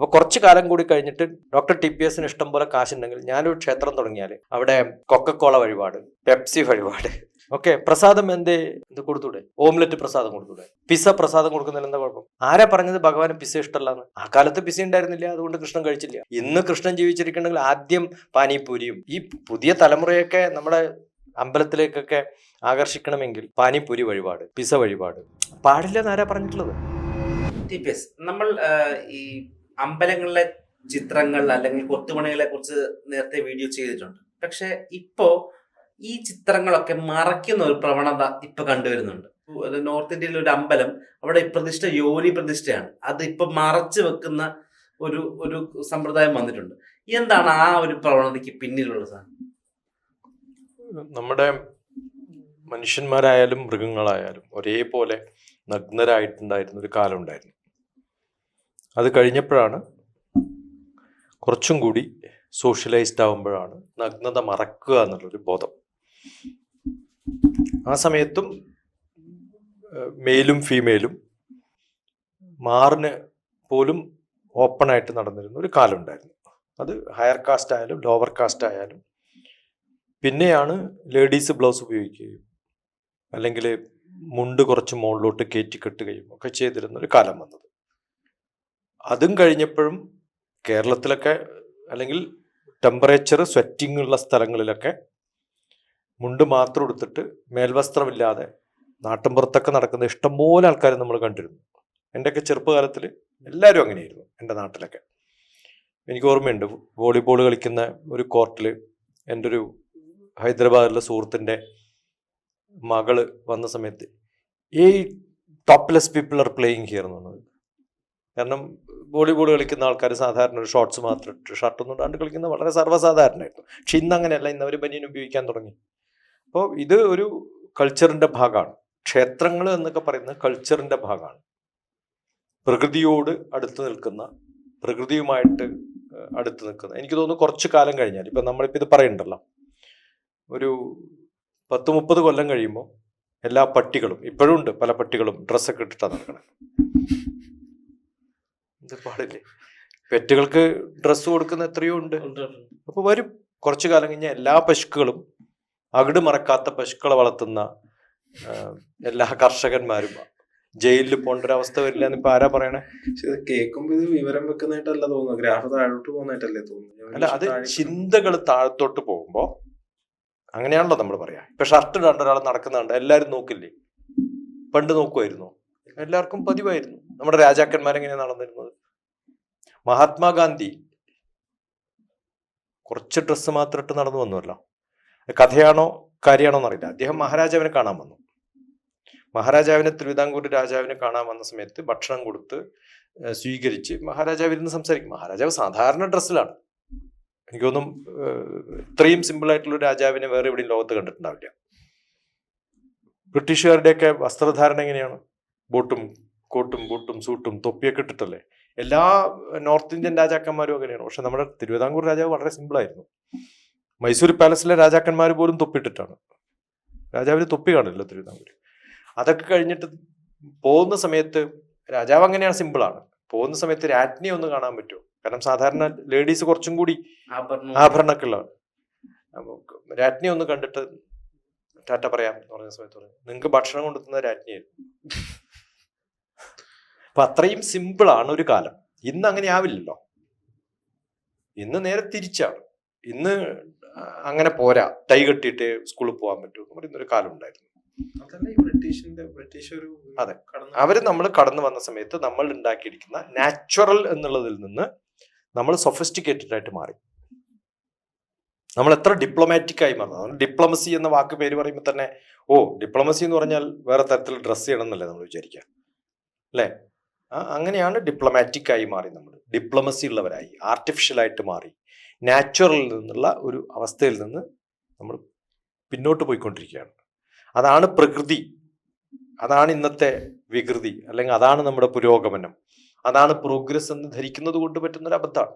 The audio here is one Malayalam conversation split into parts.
അപ്പോൾ കുറച്ച് കാലം കൂടി കഴിഞ്ഞിട്ട് ഡോക്ടർ ടി പി എസിന് ഇഷ്ടം പോലെ കാശുണ്ടെങ്കിൽ ഞാനൊരു ക്ഷേത്രം തുടങ്ങിയാൽ അവിടെ കൊക്കക്കോള വഴിപാട് പെപ്സി വഴിപാട്. ഓക്കെ പ്രസാദം എന്തേ? ഇത് കൊടുത്തൂടെ? ഓംലെറ്റ് പ്രസാദം കൊടുത്തൂടെ? പിസ പ്രസാദം കൊടുക്കുന്നതിൽ എന്താ കുഴപ്പം? ആരാ പറഞ്ഞത് ഭഗവാന് പിസ ഇഷ്ടമല്ലാന്ന്? ആ കാലത്ത് പിസ ഉണ്ടായിരുന്നില്ല അതുകൊണ്ട് കൃഷ്ണൻ കഴിച്ചില്ല. ഇന്ന് കൃഷ്ണൻ ജീവിച്ചിരിക്കണമെങ്കിൽ ആദ്യം പാനിപ്പൂരിയും ഈ പുതിയ തലമുറയൊക്കെ നമ്മുടെ അമ്പലത്തിലേക്കൊക്കെ ആകർഷിക്കണമെങ്കിൽ പാനിപ്പൂരി വഴിപാട് പിസ വഴിപാട്. പാടില്ല എന്നാരാ പറഞ്ഞിട്ടുള്ളത്? നമ്മൾ ഈ അമ്പലങ്ങളിലെ ചിത്രങ്ങൾ അല്ലെങ്കിൽ കൊത്തുപണികളെ കുറിച്ച് നേരത്തെ വീഡിയോ ചെയ്തിട്ടുണ്ട്. പക്ഷെ ഇപ്പോ ഈ ചിത്രങ്ങളൊക്കെ മറയ്ക്കുന്ന ഒരു പ്രവണത ഇപ്പൊ കണ്ടുവരുന്നുണ്ട്. നോർത്ത് ഇന്ത്യയിലെ ഒരു അമ്പലം അവിടെ പ്രതിഷ്ഠ യോനി പ്രതിഷ്ഠയാണ്. അത് ഇപ്പൊ മറച്ചു വെക്കുന്ന ഒരു ഒരു സമ്പ്രദായം വന്നിട്ടുണ്ട്. എന്താണ് ആ ഒരു പ്രവണതയ്ക്ക് പിന്നിലുള്ള നമ്മുടെ മനുഷ്യന്മാരായാലും മൃഗങ്ങളായാലും ഒരേപോലെ നഗ്നരായിട്ടുണ്ടായിരുന്ന ഒരു കാലം ഉണ്ടായിരുന്നു. അത് കഴിഞ്ഞപ്പോഴാണ് കുറച്ചും കൂടി സോഷ്യലൈസ്ഡ് ആവുമ്പോഴാണ് നഗ്നത മറക്കുക എന്നുള്ളൊരു ബോധം. ആ സമയത്തും മെയിലും ഫീമെയിലും മാറിന് പോലും ഓപ്പണായിട്ട് നടന്നിരുന്ന ഒരു കാലമുണ്ടായിരുന്നു അത് ഹയർ കാസ്റ്റ് ആയാലും ലോവർ കാസ്റ്റ് ആയാലും. പിന്നെയാണ് ലേഡീസ് ബ്ലൗസ് ഉപയോഗിക്കുകയും അല്ലെങ്കിൽ മുണ്ട് കുറച്ച് മുകളിലോട്ട് കയറ്റി കെട്ടുകയും ഒക്കെ ചെയ്തിരുന്ന ഒരു കാലം വന്നത്. അതും കഴിഞ്ഞപ്പോഴും കേരളത്തിലൊക്കെ അല്ലെങ്കിൽ ടെമ്പറേച്ചർ സ്വെറ്റിംഗ് ഉള്ള സ്ഥലങ്ങളിലൊക്കെ മുണ്ട് മാത്രം എടുത്തിട്ട് മേൽവസ്ത്രമില്ലാതെ നാട്ടിൻപുറത്തൊക്കെ നടക്കുന്ന ഇഷ്ടംപോലെ ആൾക്കാർ നമ്മൾ കണ്ടിരുന്നു. എന്റെയൊക്കെ ചെറുപ്പകാലത്തിൽ എല്ലാവരും അങ്ങനെയായിരുന്നു എന്റെ നാട്ടിലൊക്കെ. എനിക്ക് ഓർമ്മയുണ്ട് വോളിബോൾ കളിക്കുന്ന ഒരു കോർട്ടിൽ എന്റെ ഒരു ഹൈദരാബാദിലെ സുഹൃത്തിന്റെ മകൾ വന്ന സമയത്ത് ഈ topless people are playing here എന്ന് പറഞ്ഞത്. കാരണം വോളിബോൾ കളിക്കുന്ന ആൾക്കാർ സാധാരണ ഒരു ഷോർട്സ് മാത്രം ഇട്ട് ഷർട്ടൊന്നും ഇടാണ്ട് കളിക്കുന്ന വളരെ സർവസാധാരണമായിരുന്നു പക്ഷെ ഇന്ന് അങ്ങനെയല്ല ഇന്ന് അവർ ബനിയൻ ഉപയോഗിക്കാൻ തുടങ്ങി. അപ്പോൾ ഇത് ഒരു കൾച്ചറിന്റെ ഭാഗമാണ്. ക്ഷേത്രങ്ങൾ എന്നൊക്കെ പറയുന്നത് കൾച്ചറിന്റെ ഭാഗമാണ്. പ്രകൃതിയോട് അടുത്ത് നിൽക്കുന്ന പ്രകൃതിയുമായിട്ട് അടുത്ത് നിൽക്കുന്ന. എനിക്ക് തോന്നുന്നു കുറച്ച് കാലം കഴിഞ്ഞാൽ ഇപ്പം നമ്മളിപ്പോൾ ഇത് പറയണ്ടല്ലോ. ഒരു പത്ത് മുപ്പത് കൊല്ലം കഴിയുമ്പോൾ എല്ലാ പട്ടികളും ഇപ്പോഴും ഉണ്ട് പല പട്ടികളും ഡ്രസ്സൊക്കെ ഇട്ടിട്ടാണ് നടക്കണത് ഇത് പാടില്ലേ? പെറ്റുകൾക്ക് ഡ്രസ്സ് കൊടുക്കുന്ന എത്രയോ ഉണ്ട്. അപ്പോൾ വരും. കുറച്ചു കാലം കഴിഞ്ഞാൽ എല്ലാ പശുക്കളും അകിട് മറക്കാത്ത പശുക്കളെ വളർത്തുന്ന എല്ലാ കർഷകന്മാരും ജയിലിൽ പോകേണ്ട ഒരു അവസ്ഥ വരില്ല എന്ന് ഇപ്പൊ ആരാ പറയണേ? ഇത് കേൾക്കുമ്പോ ഇത് വിവരം വെക്കുന്നതായിട്ടല്ല തോന്നുന്നു ഗ്രാഫ് താഴോട്ട് പോകുന്നതായിട്ടല്ലേ തോന്നുന്നു അല്ല അത് ചിന്തകൾ താഴത്തോട്ട് പോകുമ്പോ അങ്ങനെയാണല്ലോ നമ്മൾ പറയാ. ഇപ്പൊ ഷർട്ട് ഇടാണ്ട് ഒരാൾ നടക്കുന്നുണ്ട്. എല്ലാരും നോക്കില്ലേ? പണ്ട് നോക്കുമായിരുന്നു എല്ലാവർക്കും പതിവായിരുന്നു. നമ്മുടെ രാജാക്കന്മാരെങ്ങനെയാണ് നടന്നിരുന്നത്? മഹാത്മാഗാന്ധി. കുറച്ച് ഡ്രസ്സ് മാത്രം ഇട്ട് നടന്നു വന്നുവല്ലോ. കഥയാണോ കാര്യമാണോ എന്നറിയില്ല. അദ്ദേഹം മഹാരാജാവിനെ കാണാൻ വന്നു. മഹാരാജാവിനെ തിരുവിതാംകൂർ രാജാവിനെ കാണാൻ വന്ന സമയത്ത് ഭക്ഷണം കൊടുത്ത് സ്വീകരിച്ച് മഹാരാജാവ് ഇരുന്ന് സംസാരിക്കും. മഹാരാജാവ് സാധാരണ ഡ്രസ്സിലാണ് എനിക്കൊന്നും ഇത്രയും സിമ്പിൾ ആയിട്ടുള്ള ഒരു രാജാവിനെ വേറെ എവിടെയും ലോകത്ത് കണ്ടിട്ടുണ്ടാവില്ല. ബ്രിട്ടീഷുകാരുടെയൊക്കെ വസ്ത്രധാരണ എങ്ങനെയാണ്? ബോട്ടും കോട്ടും ബൂട്ടും സൂട്ടും തൊപ്പിയൊക്കെ ഇട്ടിട്ടല്ലേ? എല്ലാ നോർത്ത് ഇന്ത്യൻ രാജാക്കന്മാരും അങ്ങനെയാണ്. പക്ഷെ നമ്മുടെ തിരുവിതാംകൂർ രാജാവ് വളരെ സിമ്പിൾ ആയിരുന്നു. മൈസൂർ പാലസിലെ രാജാക്കന്മാർ പോലും തൊപ്പിട്ടിട്ടാണ്. രാജാവിന് തൊപ്പി കാണില്ല തിരുവിതാംകൂർ അതൊക്കെ കഴിഞ്ഞിട്ട് പോകുന്ന സമയത്ത് രാജാവ് അങ്ങനെയാണ് സിമ്പിളാണ് പോകുന്ന സമയത്ത് രാജ്ഞി ഒന്ന് കാണാൻ പറ്റുമോ? കാരണം സാധാരണ ലേഡീസ് കുറച്ചും കൂടി ആഭരണം. ആഭരണമൊക്കെ ഉള്ളതാണ് രാജ്ഞിയെ രാജ്ഞി ഒന്ന് കണ്ടിട്ട് ടാറ്റ പറയാം എന്ന് പറഞ്ഞ സമയത്ത് പറഞ്ഞു. നിങ്ങൾക്ക് ഭക്ഷണം കൊണ്ടുത്തുന്ന രാജ്ഞിയായിരുന്നു അപ്പൊ അത്രയും സിമ്പിളാണ് ഒരു കാലം. ഇന്ന് അങ്ങനെ ആവില്ലല്ലോ. ഇന്ന് നേരെ തിരിച്ചാണ്. ഇന്ന് അങ്ങനെ പോരാ. തൈ കെട്ടിയിട്ട് സ്കൂളിൽ പോകാൻ പറ്റൂ എന്ന് പറയുന്ന ഒരു കാലം ഉണ്ടായിരുന്നു. അതെ. അവർ നമ്മൾ കടന്നു വന്ന സമയത്ത് നമ്മൾ ഉണ്ടാക്കിയിരിക്കുന്ന നാച്ചുറൽ എന്നുള്ളതിൽ നിന്ന് നമ്മൾ സൊഫിസ്റ്റിക്കേറ്റഡ് ആയിട്ട് മാറി. നമ്മൾ എത്ര ഡിപ്ലോമാറ്റിക് ആയി മാറുന്നു. ഡിപ്ലോമസി എന്ന വാക്ക് പേര് പറയുമ്പോൾ തന്നെ ഓ ഡിപ്ലോമസി എന്ന് പറഞ്ഞാൽ വേറെ തരത്തിൽ ഡ്രസ്സ് ചെയ്യണം എന്നല്ലേ നമ്മൾ വിചാരിക്കുക അല്ലേ? അങ്ങനെയാണ് ഡിപ്ലോമാറ്റിക് ആയി മാറി നമ്മൾ ഡിപ്ലോമസി ഉള്ളവരായി ആർട്ടിഫിഷ്യൽ ആയിട്ട് മാറി. നാച്ചുറലിൽ നിന്നുള്ള ഒരു അവസ്ഥയിൽ നിന്ന് നമ്മൾ പിന്നോട്ട് പോയിക്കൊണ്ടിരിക്കുകയാണ്. അതാണ് പ്രകൃതി. അതാണ് ഇന്നത്തെ വികൃതി. അല്ലെങ്കിൽ അതാണ് നമ്മുടെ പുരോഗമനം. അതാണ് പ്രോഗ്രസ് എന്ന് ധരിക്കുന്നത് കൊണ്ട് പറ്റുന്നൊരു അബദ്ധമാണ്.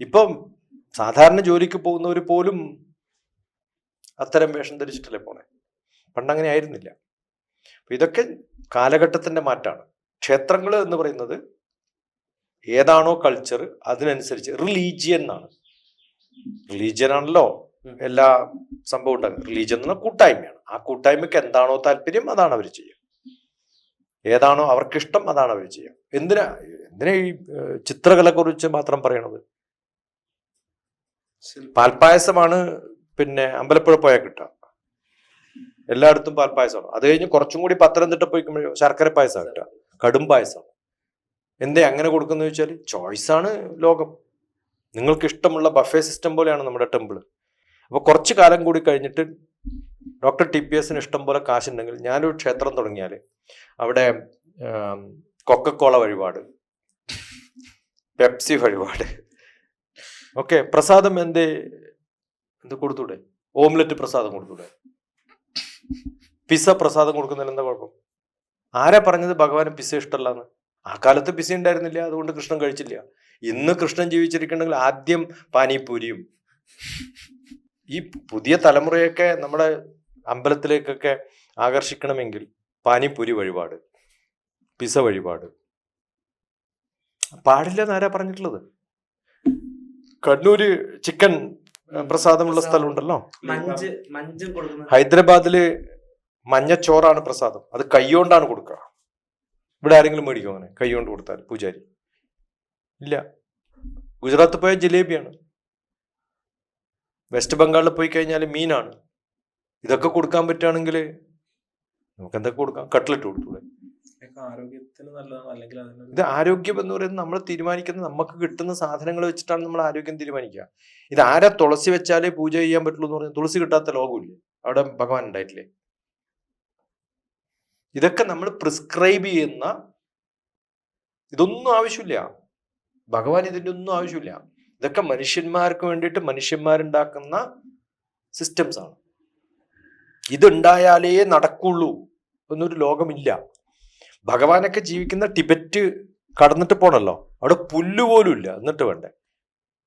ഇപ്പം സാധാരണ ജോലിക്ക് പോകുന്നവർ പോലും അത്തരം വേഷം ധരിച്ചിട്ടല്ലേ പോണേ? പണ്ടങ്ങനെ ആയിരുന്നില്ല. ഇതൊക്കെ കാലഘട്ടത്തിന്റെ മാറ്റാണ് ക്ഷേത്രങ്ങൾ എന്ന് പറയുന്നത് ഏതാണോ കൾച്ചർ അതിനനുസരിച്ച് റിലീജിയൻ എന്നാണ് റിലീജിയൻ ആണല്ലോ എല്ലാ സംഭവം ഉണ്ടാകും റിലീജിയൻ എന്ന് പറഞ്ഞാൽ കൂട്ടായ്മയാണ്. ആ കൂട്ടായ്മയ്ക്ക് എന്താണോ താല്പര്യം അതാണ് അവർ ചെയ്യുക. ഏതാണോ അവർക്കിഷ്ടം അതാണ് അവർ ചെയ്യുക. എന്തിനാ എന്തിനാ ഈ കുറിച്ച് മാത്രം പറയണത്? പാൽപ്പായസമാണ് പിന്നെ അമ്പലപ്പുഴ പോയാൽ കിട്ടുക. എല്ലായിടത്തും പാൽപ്പായസമാണ്. അത് കഴിഞ്ഞ് കുറച്ചും കൂടി പത്തനംതിട്ട പോയിക്കുമ്പോഴോ ശർക്കര പായസം കിട്ടുക. കടും പായസം. എന്തേ അങ്ങനെ കൊടുക്കുന്ന ചോദിച്ചാൽ ചോയ്സാണ് ലോകം. നിങ്ങൾക്ക് ഇഷ്ടമുള്ള ബഫേ സിസ്റ്റം പോലെയാണ് നമ്മുടെ ടെമ്പിൾ അപ്പോൾ കുറച്ച് കാലം കൂടി കഴിഞ്ഞിട്ട് ഡോക്ടർ ടി പി എസിന് ഇഷ്ടം പോലെ കാശുണ്ടെങ്കിൽ ഞാനൊരു ക്ഷേത്രം തുടങ്ങിയാൽ അവിടെ കൊക്കക്കോള വഴിപാട് പെപ്സി വഴിപാട്. ഓക്കെ പ്രസാദം എന്തേ? എന്ത് കൊടുത്തൂടെ? ഓംലെറ്റ് പ്രസാദം കൊടുത്തൂടെ? പിസ പ്രസാദം കൊടുക്കുന്നതിൽ എന്താ കുഴപ്പം? ആരാ പറഞ്ഞത് ഭഗവാന് പിസ ഇഷ്ടമല്ലാന്ന്? ആ കാലത്ത് പിസ ഉണ്ടായിരുന്നില്ല അതുകൊണ്ട് കൃഷ്ണൻ കഴിച്ചില്ല. ഇന്ന് കൃഷ്ണൻ ജീവിച്ചിരിക്കണമെങ്കിൽ ആദ്യം പാനിപ്പൂരിയും. ഈ പുതിയ തലമുറയൊക്കെ നമ്മുടെ അമ്പലത്തിലേക്കൊക്കെ ആകർഷിക്കണമെങ്കിൽ പാനിപ്പൂരി വഴിപാട് പിസ വഴിപാട്. പാടില്ല എന്നാരാ പറഞ്ഞിട്ടുള്ളത്? കണ്ണൂര് ചിക്കൻ പ്രസാദമുള്ള സ്ഥലമുണ്ടല്ലോ? ഹൈദരാബാദിൽ മഞ്ഞച്ചോറാണ് പ്രസാദം. അത് കൈകൊണ്ടാണ് കൊടുക്കുക. ഇവിടെ ആരെങ്കിലും മേടിക്കും അങ്ങനെ? കൈകൊണ്ട് കൊടുത്താൽ പൂജാരി. ഇല്ല. ഗുജറാത്ത് പോയ ജിലേബിയാണ്. വെസ്റ്റ് ബംഗാളിൽ പോയി കഴിഞ്ഞാൽ മീനാണ്. ഇതൊക്കെ കൊടുക്കാൻ പറ്റുകയാണെങ്കിൽ നമുക്ക് എന്തൊക്കെ കൊടുക്കാം? കട്ട്ലറ്റ് കൊടുത്തൂടെ. ഇത് ആരോഗ്യം എന്ന് പറയുന്നത് നമ്മൾ തീരുമാനിക്കുന്നത് നമുക്ക് കിട്ടുന്ന സാധനങ്ങൾ വെച്ചിട്ടാണ് നമ്മൾ ആരോഗ്യം തീരുമാനിക്കുക. ഇത് ആരാ തുളസി വെച്ചാലേ പൂജ ചെയ്യാൻ പറ്റുള്ളൂ എന്ന് പറഞ്ഞാൽ തുളസി കിട്ടാത്ത ലോകമില്ലേ? അവിടെ ഭഗവാൻ ഉണ്ടായിട്ടില്ലേ? ഇതൊക്കെ നമ്മൾ പ്രിസ്ക്രൈബ് ചെയ്യുന്ന ഇതൊന്നും ആവശ്യമില്ല. ഭഗവാൻ ഇതിന്റെ ഒന്നും ആവശ്യമില്ല. ഇതൊക്കെ മനുഷ്യന്മാർക്ക് വേണ്ടിയിട്ട് മനുഷ്യന്മാരുണ്ടാക്കുന്ന സിസ്റ്റംസ് ആണ്. ഇതുണ്ടായാലേ നടക്കുള്ളൂ എന്നൊരു ലോകമില്ല. ഭഗവാനൊക്കെ ജീവിക്കുന്ന ടിബറ്റ് കടന്നിട്ട് പോണല്ലോ. അവിടെ പുല്ല് പോലും ഇല്ല. എന്നിട്ട് വേണ്ടേ?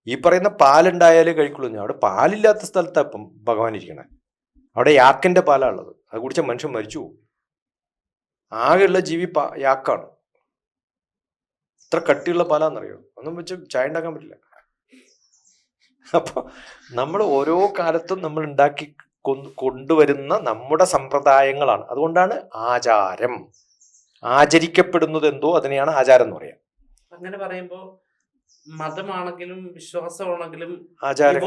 ഈ പറയുന്ന പാലുണ്ടായാലേ കഴിക്കുള്ളൂ. ഞാൻ അവിടെ പാലില്ലാത്ത സ്ഥലത്താണ് ഇപ്പം ഭഗവാൻ ഇരിക്കണേ. അവിടെ യാക്കിന്റെ പാലാണുള്ളത് അത് കുടിച്ച മനുഷ്യൻ മരിച്ചു പോകും ആകെയുള്ള ജീവി യാക്കാണ്. ഇത്ര കട്ടിയുള്ള പാലാന്നറിയോ? ഒന്നും വെച്ച് ചായ ഉണ്ടാക്കാൻ പറ്റില്ല. അപ്പൊ നമ്മൾ ഓരോ കാലത്തും നമ്മൾ ഉണ്ടാക്കി കൊണ്ടുവരുന്ന നമ്മുടെ സമ്പ്രദായങ്ങളാണ്. അതുകൊണ്ടാണ് ആചാരം. ആചരിക്കപ്പെടുന്നത് എന്തോ അതിനെയാണ് ആചാരം എന്ന് പറയാം. അങ്ങനെ പറയുമ്പോ മതമാണെങ്കിലും വിശ്വാസമാണെങ്കിലും ആചാരം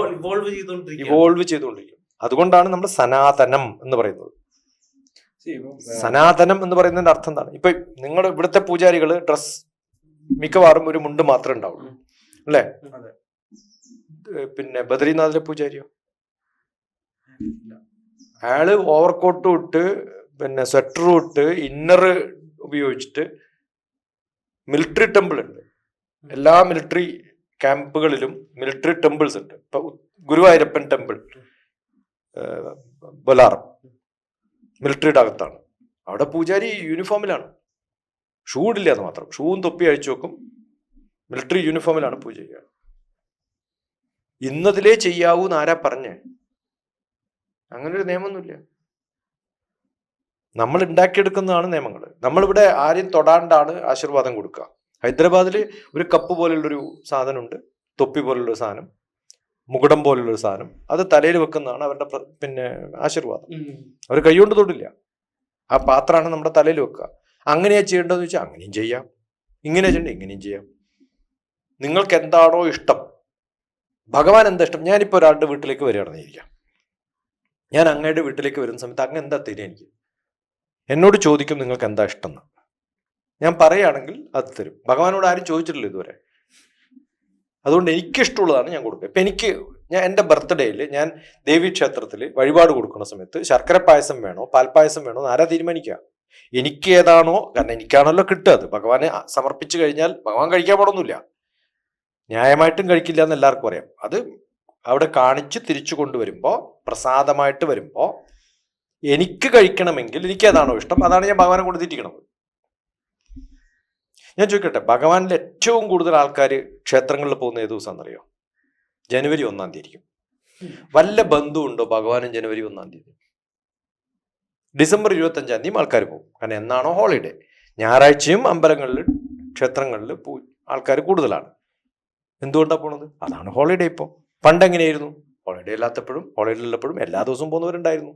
ഇവോൾവ് ചെയ്തുകൊണ്ടിരിക്കും. അതുകൊണ്ടാണ് നമ്മൾ സനാതനം എന്ന് പറയുന്നത്. സനാതനം എന്ന് പറയുന്നതിന്റെ അർത്ഥം എന്താണ്? ഇപ്പൊ നിങ്ങളുടെ ഇവിടുത്തെ പൂജാരികൾ ഡ്രസ് മിക്കവാറും ഒരു മുണ്ട് മാത്രമേ ഉണ്ടാവുള്ളൂ. അല്ലേ. പിന്നെ ബദ്രീനാഥിലെ പൂജാരിയോ. അയാൾ ഓവർകോട്ടും ഇട്ട് പിന്നെ സ്വെറ്ററും ഇട്ട് ഇന്നർ ഉപയോഗിച്ചിട്ട് മിലിറ്ററി ടെമ്പിൾ ഉണ്ട്. എല്ലാ മിലിറ്ററി ക്യാമ്പുകളിലും മിലിറ്ററി ടെമ്പിൾസ് ഉണ്ട്. ഇപ്പൊ ഗുരുവായൂരപ്പൻ ടെമ്പിൾ ബൊലാറം. മിലിറ്ററിയുടെ അകത്താണ്. അവിടെ പൂജാരി യൂണിഫോമിലാണ് ഷൂ ഇടില്ല എന്ന് മാത്രം. ഷൂവും തൊപ്പി അഴിച്ചു വെക്കും. മിലിറ്ററി യൂണിഫോമിലാണ് പൂജ ചെയ്യുക. ഇന്നതിലേ ചെയ്യാവൂ എന്ന് ആരാ പറഞ്ഞേ? അങ്ങനെ ഒരു നിയമമൊന്നുമില്ല. നമ്മൾ ഉണ്ടാക്കിയെടുക്കുന്നതാണ് നിയമങ്ങൾ. നമ്മളിവിടെ ആരെയും തൊടാണ്ടാണ് ആശീർവാദം കൊടുക്കുക. ഹൈദരാബാദിൽ ഒരു കപ്പ് പോലുള്ളൊരു സാധനമുണ്ട്. തൊപ്പി പോലുള്ളൊരു സാധനം. മുകുടം പോലുള്ളൊരു സാധനം. അത് തലയിൽ വെക്കുന്നതാണ് അവരുടെ പിന്നെ ആശീർവാദം. അവർ കൈകൊണ്ട് തൊടില്ല. ആ പാത്രമാണ് നമ്മുടെ തലയിൽ വെക്കുക. അങ്ങനെയാ ചെയ്യേണ്ടതെന്ന് വെച്ചാൽ അങ്ങനെയും ചെയ്യാം. ഇങ്ങനെ ചെയ്യണ്ട ഇങ്ങനെയും ചെയ്യാം. നിങ്ങൾക്ക് എന്താണോ ഇഷ്ടം. ഭഗവാൻ എന്താ ഇഷ്ടം? ഞാനിപ്പോൾ ഒരാളുടെ വീട്ടിലേക്ക് വരികയാണെന്ന് ഇരിക്കാം ഞാൻ അങ്ങയുടെ വീട്ടിലേക്ക് വരുന്ന സമയത്ത് അങ്ങ് എന്താ തരിക എനിക്ക്? എന്നോട് ചോദിക്കും നിങ്ങൾക്ക് എന്താ ഇഷ്ടം എന്ന്. ഞാൻ പറയുകയാണെങ്കിൽ അത് തരും. ഭഗവാനോട് ആരും ചോദിച്ചിട്ടില്ല ഇതുവരെ. അതുകൊണ്ട് എനിക്കിഷ്ടമുള്ളതാണ് ഞാൻ കൊടുക്കുക. ഇപ്പം എനിക്ക് ഞാൻ എന്റെ ബർത്ത്ഡേയിൽ ഞാൻ ദേവി ക്ഷേത്രത്തിൽ വഴിപാട് കൊടുക്കുന്ന സമയത്ത് ശർക്കര പായസം വേണോ പാൽപ്പായസം വേണോ എന്ന് ആരാ തീരുമാനിക്കുക? എനിക്ക് ഏതാണോ കാരണം എനിക്കാണല്ലോ കിട്ടുക. അത് ഭഗവാനെ സമർപ്പിച്ചു കഴിഞ്ഞാൽ ഭഗവാൻ കഴിക്കാൻ പാടൊന്നുമില്ല. ന്യായമായിട്ടും കഴിക്കില്ല എന്ന് എല്ലാവർക്കും അറിയാം. അത് അവിടെ കാണിച്ച് തിരിച്ചു കൊണ്ടുവരുമ്പോൾ പ്രസാദമായിട്ട് വരുമ്പോൾ എനിക്ക് കഴിക്കണമെങ്കിൽ എനിക്ക് ഏതാണോ ഇഷ്ടം അതാണ് ഞാൻ ഭഗവാനെ കൊണ്ട് ഞാൻ ചോദിക്കട്ടെ ഭഗവാനിൽ ഏറ്റവും കൂടുതൽ ആൾക്കാർ ക്ഷേത്രങ്ങളിൽ പോകുന്ന ഏത് ദിവസം എന്നറിയോ? ജനുവരി ഒന്നാം തീയതി ആയിരിക്കും വല്ല ബന്ധുവുണ്ടോ ഭഗവാനും ജനുവരി ഒന്നാം തീയതി? ഡിസംബർ ഇരുപത്തി അഞ്ചാം തീയതി ആൾക്കാർ പോകും. കാരണം എന്നാണോ ഹോളിഡേ? ഞായറാഴ്ചയും അമ്പലങ്ങളിൽ ക്ഷേത്രങ്ങളിൽ പൂ ആൾക്കാർ കൂടുതലാണ്. എന്തുകൊണ്ടാണ് പോണത്? അതാണ് ഹോളിഡേ ഇപ്പോൾ പണ്ട് എങ്ങനെയായിരുന്നു? ഹോളിഡേ ഇല്ലാത്തപ്പോഴും ഹോളിഡേ ഉള്ളപ്പോഴും എല്ലാ ദിവസവും പോകുന്നവരുണ്ടായിരുന്നു.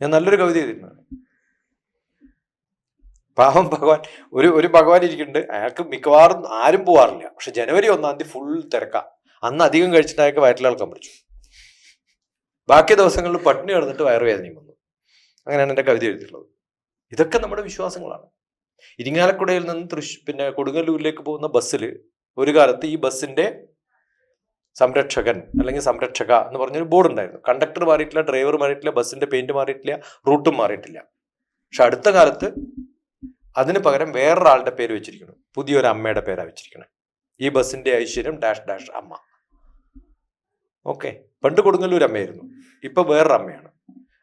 ഞാൻ നല്ലൊരു കവിത എഴുതിയിരുന്നു പാവം ഭഗവാൻ. ഒരു ഒരു ഭഗവാൻ ഇരിക്കുന്നുണ്ട്. അയാൾക്ക് മിക്കവാറും ആരും പോവാറില്ല. പക്ഷെ ജനുവരി ഒന്നാം തീയതി ഫുൾ തിരക്ക. അന്ന് അധികം കഴിച്ചിട്ട് അയാൾക്ക് വയറ്റിലാൾക്കാൻ പിടിച്ചു. ബാക്കി ദിവസങ്ങളിൽ പട്ടിണി കിടന്നിട്ട് വയറുവേദനയും വന്നു. അങ്ങനെയാണ് എന്റെ കവിത എഴുതിയിട്ടുള്ളത്. ഇതൊക്കെ നമ്മുടെ വിശ്വാസങ്ങളാണ്. ഇരിങ്ങാലക്കുടയിൽ നിന്ന് തൃശ് പിന്നെ കൊടുങ്ങല്ലൂരിലേക്ക് പോകുന്ന ബസ്സിൽ ഒരു കാലത്ത് ഈ ബസ്സിന്റെ സംരക്ഷകൻ അല്ലെങ്കിൽ സംരക്ഷക എന്ന് പറഞ്ഞൊരു ബോർഡ് ഉണ്ടായിരുന്നു. കണ്ടക്ടർ മാറിയിട്ടില്ല ഡ്രൈവർ മാറിയിട്ടില്ല ബസ്സിന്റെ പെയിന്റ് മാറിയിട്ടില്ല റൂട്ടും മാറിയിട്ടില്ല. പക്ഷെ അടുത്ത കാലത്ത് അതിന് പകരം വേറൊരാളുടെ പേര് വെച്ചിരിക്കണം പുതിയൊരു അമ്മയുടെ പേരാണ് വെച്ചിരിക്കണം ഈ ബസ്സിന്റെ ഐശ്വര്യം ഡാഷ് ഡാഷ് അമ്മ. ഓക്കെ. പണ്ട് കൊടുങ്ങല്ലൂർ അമ്മയായിരുന്നു. ഇപ്പൊ വേറൊരു അമ്മയാണ്.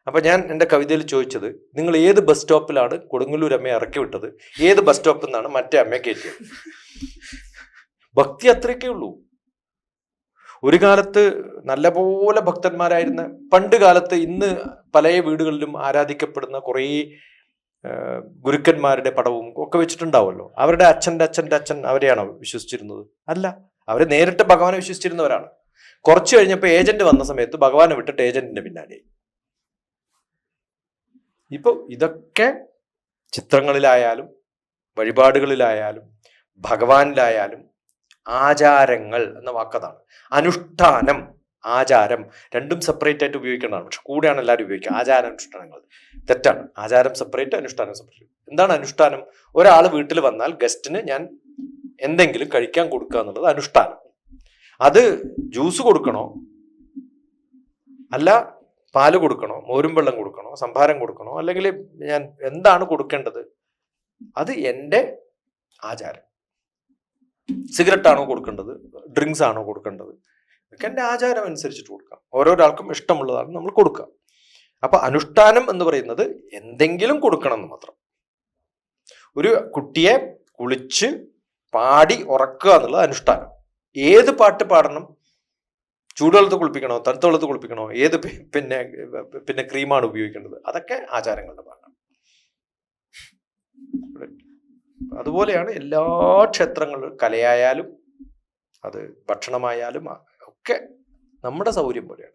അപ്പൊ ഞാൻ എന്റെ കവിതയിൽ ചോദിച്ചത് നിങ്ങൾ ഏത് ബസ് സ്റ്റോപ്പിലാണ് കൊടുങ്ങല്ലൂർ അമ്മയെ ഇറക്കി വിട്ടത്? ഏത് ബസ് സ്റ്റോപ്പിൽ നിന്നാണ് മറ്റേ അമ്മയെ കയറ്റിയത്? ഭക്തി അത്രയൊക്കെ ഉള്ളൂ. ഒരു കാലത്ത് നല്ലപോലെ ഭക്തന്മാരായിരുന്ന പണ്ട് കാലത്ത് ഇന്ന് പല വീടുകളിലും ആരാധിക്കപ്പെടുന്ന കുറേ ഗുരുക്കന്മാരുടെ പടവും ഒക്കെ വെച്ചിട്ടുണ്ടാവുമല്ലോ. അവരുടെ അച്ഛന്റെ അച്ഛന്റെ അച്ഛൻ അവരെയാണോ വിശ്വസിച്ചിരുന്നത്? അല്ല. അവർ നേരിട്ട് ഭഗവാനെ വിശ്വസിച്ചിരുന്നവരാണ്. കുറച്ച് കഴിഞ്ഞപ്പോൾ ഏജന്റ് വന്ന സമയത്ത് ഭഗവാനെ വിട്ടിട്ട് ഏജന്റിന്റെ പിന്നാലെ. ഇപ്പൊ ഇതൊക്കെ ചിത്രങ്ങളിലായാലും വഴിപാടുകളിലായാലും ഭഗവാനിലായാലും ആചാരങ്ങൾ എന്ന വാക്കതാണ്. അനുഷ്ഠാനം ആചാരം രണ്ടും സെപ്പറേറ്റ് ആയിട്ട് ഉപയോഗിക്കേണ്ടതാണ്. പക്ഷെ കൂടെയാണ് എല്ലാവരും ഉപയോഗിക്കുക. ആചാര അനുഷ്ഠാനങ്ങൾ. തെറ്റാണ്. ആചാരം സെപ്പറേറ്റ് അനുഷ്ഠാനം സെപ്പറേറ്റ് എന്താണ് അനുഷ്ഠാനം? ഒരാൾ വീട്ടിൽ വന്നാൽ ഗസ്റ്റിന് ഞാൻ എന്തെങ്കിലും കഴിക്കാൻ കൊടുക്കുക എന്നുള്ളത് അനുഷ്ഠാനം. അത് ജ്യൂസ് കൊടുക്കണോ? അല്ല പാൽ കൊടുക്കണോ? മോരും വെള്ളം കൊടുക്കണോ? സംഭാരം കൊടുക്കണോ? അല്ലെങ്കിൽ ഞാൻ എന്താണ് കൊടുക്കേണ്ടത്? അത് എന്റെ ആചാരം. സിഗരറ്റ് ആണോ കൊടുക്കേണ്ടത്? ഡ്രിങ്ക്സ് ആണോ കൊടുക്കേണ്ടത്? ഇതൊക്കെ എന്റെ ആചാരം അനുസരിച്ചിട്ട് കൊടുക്കാം. ഓരോരാൾക്കും ഇഷ്ടമുള്ളതാണ് നമ്മൾ കൊടുക്കുക. അപ്പൊ അനുഷ്ഠാനം എന്ന് പറയുന്നത് എന്തെങ്കിലും കൊടുക്കണം എന്ന് മാത്രം. ഒരു കുട്ടിയെ കുളിച്ച് പാടി ഉറക്കുക എന്നുള്ളത് അനുഷ്ഠാനം. ഏത് പാട്ട് പാടണം? ചൂടുവെള്ളത്ത് കുളിപ്പിക്കണോ? തണുത്ത വെള്ളത്ത് കുളിപ്പിക്കണോ? ഏത് പിന്നെ പിന്നെ ക്രീമാണ് ഉപയോഗിക്കേണ്ടത്? അതൊക്കെ ആചാരങ്ങളുടെ ഭാഗമാണ്. അതുപോലെയാണ് എല്ലാ ക്ഷേത്രങ്ങളിലും കലയായാലും അത് ഭക്ഷണമായാലും ഒക്കെ നമ്മുടെ സൗകര്യം പോലെയാണ്.